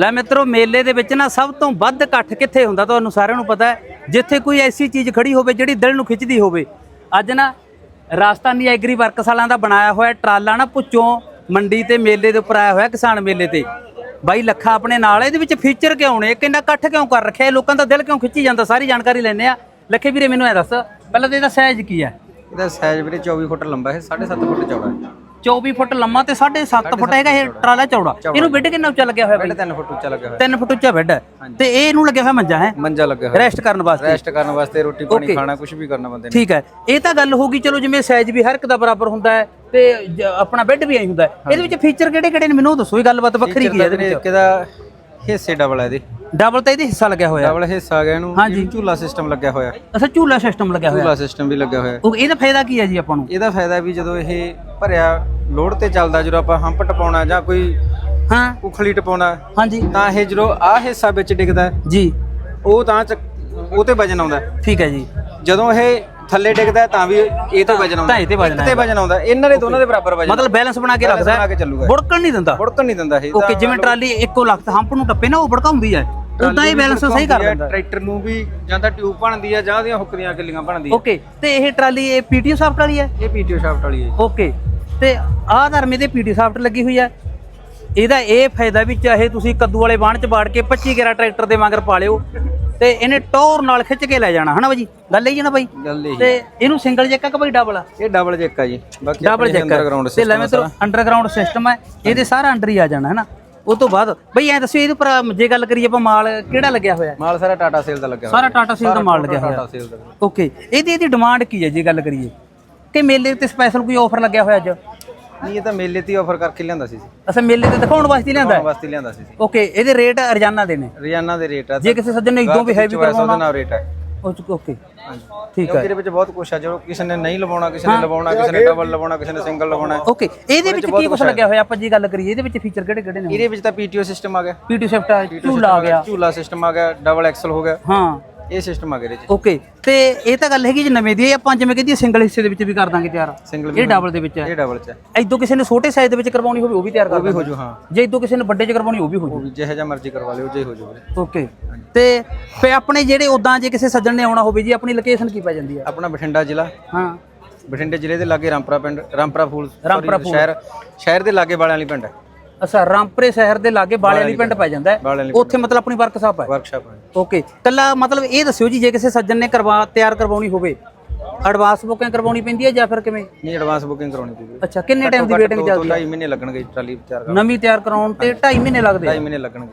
ਲੈ ਮਿੱਤਰੋ, ਮੇਲੇ ਦੇ ਵਿੱਚ ਨਾ ਸਭ ਤੋਂ ਵੱਧ ਇਕੱਠ ਕਿੱਥੇ ਹੁੰਦਾ ਤੁਹਾਨੂੰ ਸਾਰਿਆਂ ਨੂੰ ਪਤਾ ਹੈ? ਜਿੱਥੇ ਕੋਈ ਐਸੀ ਚੀਜ਼ ਖੜੀ ਹੋਵੇ ਜਿਹੜੀ ਦਿਲ ਨੂੰ ਖਿੱਚਦੀ ਹੋਵੇ। ਅੱਜ ਨਾ ਰਾਜਸਥਾਨੀ ਐਗਰੀ ਵਰਕਸ ਵਾਲਿਆਂ ਦਾ ਬਣਾਇਆ ਹੋਇਆ ਟਰਾਲਾ ਨਾ ਪੁੱਚੋਂ ਮੰਡੀ ਤੇ ਮੇਲੇ ਦੇ ਉੱਪਰ ਆਇਆ ਹੋਇਆ ਕਿਸਾਨ ਮੇਲੇ ਤੇ। ਬਾਈ ਲੱਖਾ ਆਪਣੇ ਨਾਲ, ਇਹਦੇ ਵਿੱਚ ਫੀਚਰ ਕਿਉਂ ਨੇ? ਕਿੰਨਾ ਇਕੱਠ ਕਿਉਂ ਕਰ ਰੱਖਿਆ? ਲੋਕਾਂ ਦਾ ਦਿਲ ਕਿਉਂ ਖਿੱਚੀ ਜਾਂਦਾ? ਸਾਰੀ ਜਾਣਕਾਰੀ ਲੈਣੇ ਆ ਲੱਖੇ ਵੀਰੇ, ਮੈਨੂੰ ਇਹ ਦੱਸ, ਪਹਿਲਾਂ ਤਾਂ ਇਹਦਾ ਸਾਈਜ਼ ਕੀ ਹੈ? ਇਹਦਾ ਸਾਈਜ਼ ਵੀਰੇ 24 ਫੁੱਟ ਲੰਬਾ ਹੈ 7.5 ਫੁੱਟ ਚੌੜਾ ਹੈ। 24 ਫੁੱਟ ਲੰਮਾ ਤੇ 7.5 ਫੁੱਟ ਹੈਗਾ ਇਹ ਟਰਾਲਾ ਚੌੜਾ। ਇਹਨੂੰ ਬਿੱਡ ਕਿੰਨਾ ਉੱਚਾ ਲੱਗਿਆ ਹੋਇਆ ਬਾਈ? 3 ਫੁੱਟ ਉੱਚਾ ਲੱਗਾ ਹੋਇਆ। 3 ਫੁੱਟ ਉੱਚਾ ਬੈੱਡ ਤੇ ਇਹ ਇਹਨੂੰ ਲੱਗਿਆ ਹੋਇਆ ਮੰਜਾ ਹੈ? ਮੰਜਾ ਲੱਗਾ ਹੋਇਆ। ਰੈਸਟ ਕਰਨ ਵਾਸਤੇ। ਰੈਸਟ ਕਰਨ ਵਾਸਤੇ ਰੋਟੀ ਪਾਣੀ. ਖਾਣਾ ਕੁਝ ਵੀ ਕਰਨਾ ਬੰਦੇ ਨੇ। ਠੀਕ ਹੈ। ਇਹ ਤਾਂ ਗੱਲ ਹੋ ਗਈ ਚਲੋ ਜਿਵੇਂ ਸਾਈਜ਼ ਵੀ ਹਰ ਇੱਕ ਦਾ ਬਰਾਬਰ ਹੁੰਦਾ ਹੈ ਤੇ ਆਪਣਾ ਬੈੱਡ ਵੀ ਐਂ ਹੁੰਦਾ ਹੈ। ਇਹਦੇ ਵਿੱਚ ਫੀਚਰ ਕਿਹੜੇ ਕਿਹੜੇ ਨੇ? ਮੈਨੂੰ ਦੱਸੋ ਇਹ ਗੱਲਬਾਤ ਵੱਖਰੀ ਕੀ ਹੈ ਇਹਦੇ ਵਿੱਚ? ਕਿਹਦਾ ਹਿੱਸੇ ਡਬਲ ਹੈ ਇਹਦੇ। ਡਬਲ ਤਾਂ ਇਹਦੇ ਹਿੱਸਾ ਲੱਗਿਆ ਹੋਇਆ। ਡਬਲ ਹਿੱਸਾ ਆ ਗਿਆ ਇਹਨੂੰ। ਹਾਂਜੀ। ਝੂਲਾ ਸਿਸਟਮ ਲੱਗਿਆ ਹੋਇਆ। ਅੱਛਾ ਝੂਲਾ ਸਿਸਟਮ ਲੱਗਿਆ ਹੋਇਆ। ਝੂਲਾ ਸਿਸਟਮ ਵੀ ਲੱਗਿਆ ਹੋਇਆ। ਉਹ ਇਹਦਾ ਫਾਇਦਾ ਕੀ ਹੈ ਜੀ ਆਪਾਂ ਨੂੰ? ਇਹਦਾ ਫਾਇਦਾ ਵੀ ਜਦੋਂ ਇਹ ਭਰਿਆ ਲੋਡ ਤੇ ਚੱਲਦਾ ਜਦੋਂ ਆਪਾਂ ਹੰਪ ਟਪਾਉਣਾ ਜਾਂ ਕੋਈ ਹਾਂ। ਉਖਲੀ ਟਪਾਉਣਾ ਹਾਂਜੀ। ਤਾਂ ਇਹ ਜਦੋਂ ਆਹ ਹਿੱਸਾ ਵਿੱਚ ਡਿੱਗਦਾ ਜੀ। ਉਹ ਤਾਂ ਉਹ ਤੇ ਵਜਨ ਆਉਂਦਾ। ਠੀਕ ਹੈ ਜੀ। ਜਦੋਂ ਇਹ ਥੱਲੇ ਡਿੱਗਦਾ ਤਾਂ ਵੀ ਇਹ ਤੇ ਵਜਨ ਆਉਂਦਾ ਤਾਂ ਇਹ ਤੇ ਵਜਨ ਇੱਕ ਤੇ ਵਜਨ ਆਉਂਦਾ ਇਹਨਾਂ ਦੇ ਦੋਨਾਂ ਦੇ ਬਰਾਬਰ ਵਜਨ ਮਤਲਬ ਬੈਲੈਂਸ ਬਣਾ ਕੇ ਰੱਖਦਾ ਬਣਾ ਕੇ ਚੱਲੂਗਾ। ਬੁੜਕਣ ਨਹੀਂ ਦਿੰਦਾ। ਬੁੜਕਣ ਨਹੀਂ ਦਿੰਦਾ ਇਹ ਓਕੇ ਜਿਵੇਂ ਟਰਾਲੀ ਇੱਕੋ ਲੱਖ ਹੰਪ ਨੂੰ ਟੱਪੇ ਨਾ ਉਹ ਬੜਕਾਉਂਦੀ ਹੈ। ਉਦਾਂ ਹੀ ਬੈਲੈਂਸ ਸਹੀ ਕਰ ਦਿੰਦਾ ਟਰੈਕਟਰ ਨੂੰ ਵੀ ਜਾਂ ਤਾਂ ਟਿਊਬ ਬਣਦੀ ਆ ਜਾਂ ਉਹਦੀਆਂ ਹੁੱਕਦੀਆਂ ਕਿੱਲੀਆਂ ਬਣਦੀ ਆ। ਓਕੇ ਤੇ ਇਹ ਟਰਾਲੀ ਇਹ ਪੀਟੀਓ ਸਾਫਟ ਵਾਲੀ ਹੈ? ਇਹ ਪੀਟੀਓ ਸ਼ਾਫਟ ਵਾਲੀ ਹੈ। ਓਕੇ ਤੇ ਆਹ ਧਰਮੇ ਤੇ ਪੀਟੀ ਸਾਫਟ ਲੱਗੀ ਹੋਈ ਹੈ। ਇਹਦਾ ਇਹ ਫਾਇਦਾ ਵੀ ਚਾਹੇ ਤੁਸੀਂ ਕੱਦੂ ਵਾਲੇ ਬਾਣ ਚ ਬਾੜ ਕੇ 25 ਗੇਰਾ ਟਰੈਕਟਰ ਦੇ ਮਗਰ ਪਾ ਲਿਓ ਤੇ ਇਹਨੇ ਟੌਰ ਨਾਲ ਖਿੱਚ ਕੇ ਲੈ ਜਾਣਾ ਹਨਾ ਬਾਜੀ ਗੱਲ ਇਹ ਨਾ ਬਾਈ? ਗੱਲ ਇਹ ਤੇ ਇਹਨੂੰ ਸਿੰਗਲ ਜੈਕ ਆ ਕਿ ਬਾਈ ਡਬਲ ਆ? ਇਹ ਡਬਲ ਜੈਕ ਆ ਜੀ। ਬਾਕੀ ਡਬਲ ਜੈਕ ਅੰਡਰਗਰਾਉਂਡ ਤੇ ਲੈ ਮਿੱਤਰੋ ਅੰਡਰਗਰਾਉਂਡ ਸਿਸਟਮ ਹੈ ਇਹਦੇ ਸਾਰਾ ਅੰਡਰ ਹੀ ਆ ਜਾਣਾ ਹਨਾ? ਉਹ ਤੋਂ ਬਾਅਦ ਬਈ ਐ ਦੱਸਿਓ ਇਹਦੇ ਉੱਪਰ ਜੇ ਗੱਲ ਕਰੀਏ ਆਪਾਂ ਮਾਲ ਕਿਹੜਾ ਲੱਗਿਆ ਹੋਇਆ? ਮਾਲ ਸਾਰਾ ਟਾਟਾ ਸੇਲ ਦਾ ਲੱਗਿਆ ਸਾਰਾ ਟਾਟਾ ਸੀਲ ਦਾ ਮਾਲ ਲੱਗਿਆ ਹੋਇਆ। ਟਾਟਾ ਸੇਲ ਦਾ। ਓਕੇ ਇਹਦੀ ਇਹਦੀ ਡਿਮਾਂਡ ਕੀ ਹੈ ਜੇ ਗੱਲ ਕਰੀਏ? ਕਿ ਮੇਲੇ ਤੇ ਸਪੈਸ਼ਲ ਕੋਈ ਆਫਰ ਲੱਗਿਆ ਹੋਇਆ ਅੱਜ? ਨਹੀਂ ਇਹ ਤਾਂ ਮੇਲੇ ਤੇ ਆਫਰ ਕਰਕੇ ਲਿਆਂਦਾ ਸੀ ਜੀ। ਅਸਾਂ ਮੇਲੇ ਤੇ ਦਿਖਾਉਣ ਵਾਸਤੇ ਲਿਆਂਦਾ ਹੈ? ਵਾਸਤੇ ਲਿਆਂਦਾ ਸੀ ਓਕੇ ਇਹਦੇ ਰੇਟ ਰੋਜ਼ਾਨਾ ਦੇ ਨੇ? ਰੋਜ਼ਾਨਾ ਦੇ ਰੇਟ ਆ ਜੇ ਕਿਸੇ ਸੱਜਣ ਨੇ ਇਦੋਂ ਵੀ ਹੈਵੀ ਉਹਦੇ ਕਰਵਾਉਣਾ ਨਾਲ ਰੇਟ ਹੈ ਓਕੇ। ਠੀਕ ਹੈ ਇਹਦੇ ਵਿੱਚ ਬਹੁਤ ਕੁਛ ਆ ਜੋ ਕਿਸੇ ਨੇ ਨਹੀਂ ਲਵਾਉਣਾ ਕਿਸੇ ਨੇ ਲਵਾਉਣਾ ਕਿਸੇ ਨੇ ਡਬਲ ਲਵਾਉਣਾ ਕਿਸੇ ਨੇ ਸਿੰਗਲ ਲਵਾਉਣਾ ਓਕੇ ਇਹਦੇ ਵਿੱਚ ਕੀ ਕੁਛ ਲੱਗਿਆ ਹੋਇਆ? ਆਪਾਂ ਜੀ ਗੱਲ ਕਰੀਏ ਇਹਦੇ ਵਿੱਚ ਫੀਚਰ ਕਿਹੜੇ ਕਿਹੜੇ ਨੇ ਇਹਦੇ ਵਿੱਚ ਤਾਂ ਪੀਟੀਓ ਸਿਸਟਮ ਆ ਗਿਆ। ਪੀਟੀ ਸ਼ਿਫਟ ਝੂਲਾ ਆ ਗਿਆ ਝੂਲਾ ਸਿਸਟਮ ਆ ਗਿਆ ਡਬਲ ਐਕਸਲ ਹੋ ਗਿਆ। ਹਾਂ। ਇਹ ਸਿਸਟਮ ਆ ਚ। ਓਕੇ ਤੇ ਇਹ ਤਾਂ ਗੱਲ ਹੈਗੀ ਜੀ ਨਵੇਂ ਦੀ ਇਹ ਆਪਾਂ ਜਿਵੇਂ ਕਹਿੰਦੀ ਸਿੰਗਲ ਹਿੱਸੇ ਦੇ ਵਿੱਚ ਵੀ ਕਰ ਦਾਂਗੇ ਤਿਆਰ। ਸਿੰਗਲ ਇਹ ਡਬਲ ਦੇ ਵਿੱਚ ਹੈ। ਇਹ ਡਬਲ ਚ ਹੈ। ਇਦੋਂ ਕਿਸੇ ਨੇ ਛੋਟੇ ਸਾਈਜ਼ ਦੇ ਵਿੱਚ ਕਰਵਾਉਣੀ ਹੋਵੇ ਉਹ ਵੀ ਤਿਆਰ ਕਰ ਉਹ ਵੀ ਹੋ ਜੂ ਹਾਂ। ਜੇ ਇਦੋਂ ਕਿਸੇ ਨੇ ਵੱਡੇ 'ਚ ਕਰਵਾਉਣੀ ਉਹ ਵੀ ਹੋ ਵੀ ਜਿਹੇ ਜਿਹਾ ਮਰਜ਼ੀ ਕਰਵਾ ਲਿਓ ਜੇ ਹੋ ਜੂ ਓਕੇ ਤੇ ਫੇ ਆਪਣੇ ਜਿਹੜੇ ਉਦਾਂ ਜੇ ਕਿਸੇ ਸੱਜਣ ਨੇ ਆਉਣਾ ਹੋਵੇ ਜੀ ਆਪਣੀ ਲੋਕੇਸ਼ਨ ਕੀ ਪੈ ਜਾਂਦੀ ਹੈ ਆਪਣਾ ਬਠਿੰਡਾ ਜ਼ਿਲ੍ਹਾ। ਹਾਂ। ਬਠਿੰਡੇ ਜ਼ਿਲ੍ਹੇ ਦੇ ਲਾਗੇ ਰਾਮਪੁਰਾ ਪਿੰਡ ਰਾਮਪੁਰਾ ਫੂਲ ਰਾਮਪੁਰਾ ਸ਼ਹਿਰ ਸ਼ਹਿਰ ਦੇ ਲਾਗੇ ਵਾਲਿਆਂ ਵਾਲੀ ਪਿੰਡ ਹੈ। ਅੱਛਾ ਰਾਮਪੁਰੇ ਸ਼ਹਿਰ ਦੇ ਲਾਗੇ ਬਾਲੇ ਵਾਲੀ ਪਿੰਡ ਪੈ ਜਾਂਦਾ ਹੈ। ਵਾਲਿਆਂ ਉੱਥੇ ਮਤਲਬ ਆਪਣੀ ਵਰਕਸ਼ਾਪ ਹੈ। ਵਰਕਸ਼ਾਪ ਹੈ। ਓਕੇ ਕੱਲਾ ਮਤਲਬ ਇਹ ਦੱਸਿਓ ਜੀ ਜੇ ਕਿਸੇ ਸੱਜਣ ਨੇ ਕਰਵਾ ਤਿਆਰ ਕਰਵਾਉਣੀ ਹੋਵੇ ਐਡਵਾਂਸ ਬੁਕਿੰਗ ਕਰਵਾਉਣੀ ਪੈਂਦੀ ਹੈ ਜਾਂ ਫਿਰ ਕਿਵੇਂ? ਨਹੀਂ ਐਡਵਾਂਸ ਬੁਕਿੰਗ ਕਰਾਉਣੀ ਪਊਗੀ ਅੱਛਾ ਕਿੰਨੇ ਟਾਈਮ ਦੀ ਵੇਟਿੰਗ ਚੱਲਦੀ ਹੈ? ਢਾਈ ਮਹੀਨੇ ਲੱਗਣਗੇ ਟਰਾਲੀ ਤਿਆਰ ਕਰਨ ਨਵੀਂ ਤਿਆਰ ਕਰਾਉਣ ਤੇ 2.5 ਮਹੀਨੇ ਲੱਗਦੇ ਆ? 2.5 ਮਹੀਨੇ ਲੱਗਣਗੇ।